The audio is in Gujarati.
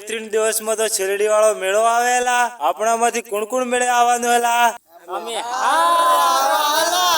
ત્રણ દિવસમાં તો શેરડી વાળો મેળો આવેલા. આપણામાંથી કોણ કોણ મેળે આવવાનું હેલા અમે હા